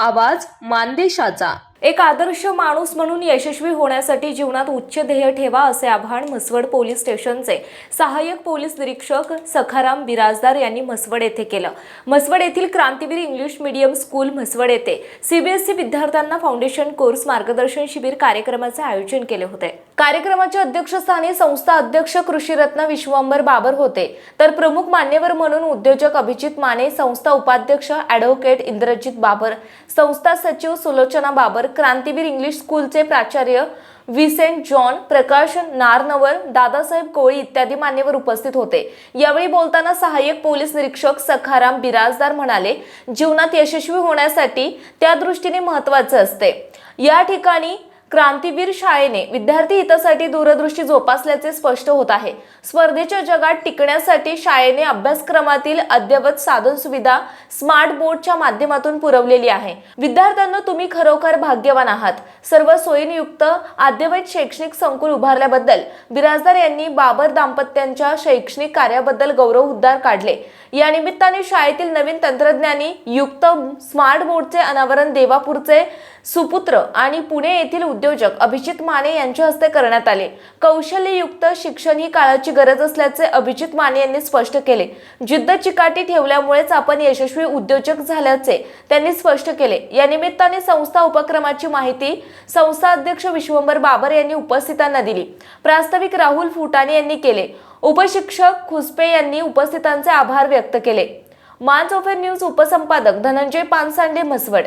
आवाज मानदेशाचा. एक आदर्श माणूस म्हणून यशस्वी होण्यासाठी जीवनात उच्च ध्येय ठेवा असे आवाहन म्हसवड पोलीस स्टेशनचे सहाय्यक पोलीस निरीक्षक सखाराम बिराजदार यांनी म्हसवड येथे केलं. म्हसवड येथील Krantiveer English medium school Mhaswad येथे सीबीएसई विद्यार्थ्यांना फाउंडेशन कोर्स मार्गदर्शन शिबिर कार्यक्रमाचे आयोजन केले होते. कार्यक्रमाच्या अध्यक्षस्थानी संस्था अध्यक्ष कृषीरत्न विश्वंभर बाबर होते. तर प्रमुख मान्यवर म्हणून उद्योजक अभिजित माने संस्था उपाध्यक्ष ॲडव्होकेट इंद्रजित बाबर संस्था सचिव सुलोचना बाबर क्रांतीवीर इंग्लिश स्कूलचे प्राचार्य विसेंट जॉन प्रकाश नारनवर दादासाहेब कोळी इत्यादी मान्यवर उपस्थित होते. यावेळी बोलताना सहाय्यक पोलीस निरीक्षक सखाराम बिराजदार म्हणाले जीवनात यशस्वी होण्यासाठी त्या दृष्टीने महत्त्वाचे असते. या ठिकाणी क्रांतीवीर शाळेने विद्यार्थी हितासाठी दूरदृष्टी जोपासल्याचे स्पष्ट होत आहे. स्पर्धेच्या जगात टिकण्यासाठी शाळेने अभ्यासक्रमातील अद्ययावत साधन सुविधा स्मार्ट बोर्डच्या माध्यमातून पुरवलेली आहे. विद्यार्थ्यांना तुम्ही खरोखर भाग्यवान आहात. सर्व सोयीनियुक्त अद्ययावत शैक्षणिक संकुल उभारल्याबद्दल बिराजदार यांनी बाबर दाम्पत्यांच्या शैक्षणिक कार्याबद्दल गौरव उद्गार काढले. या निमित्ताने शाळेतील नवीन तंत्रज्ञानी युक्त स्मार्ट बोर्डचे अनावरण देवापूरचे सुपुत्र आणि पुणे येथील उद्योजक अभिजित माने यांच्या हस्ते करण्यात आले. कौशल्ययुक्त शिक्षण ही काळाची गरज असल्याचे अभिजित माने यांनी स्पष्ट केले. जिद्द चिकाटी ठेवल्यामुळेच आपण यशस्वी उद्योजक झाल्याचे त्यांनी स्पष्ट केले. या निमित्ताने संस्था उपक्रमाची माहिती संस्था अध्यक्ष विश्वंभर बाबर यांनी उपस्थितांना दिली. प्रास्ताविक राहुल फुटाणे यांनी केले. उपशिक्षक खुसपे यांनी उपस्थितांचे आभार व्यक्त केले. मानस ऑफर न्यूज उपसंपादक धनंजय पानसांडे म्हसवड